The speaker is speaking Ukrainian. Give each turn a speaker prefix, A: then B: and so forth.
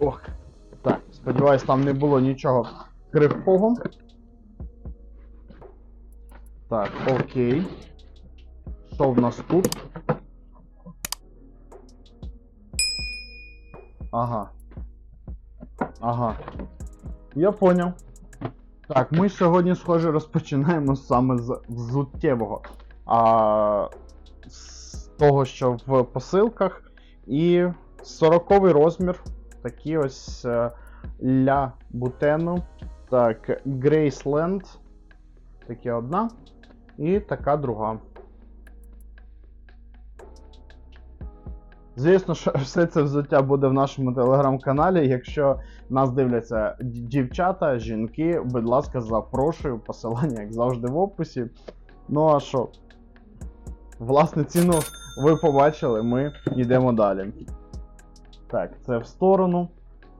A: Ох. Так, сподіваюсь, там не було нічого кривкого. Так, окей. Що в нас тут? Ага. Ага. Я поняв. Так, ми сьогодні, схоже, розпочинаємо саме з взуттєвого. А з того, що в посилках. І 40 розмір. Такі ось е, ля бутену. Так, Грейсленд. Таке одна. І така друга. Звісно, що все це взуття буде в нашому телеграм-каналі. Якщо нас дивляться дівчата, жінки, будь ласка, запрошую. Посилання, як завжди, в описі. Ну а що? Власне, ціну ви побачили, ми йдемо далі. Так, це в сторону.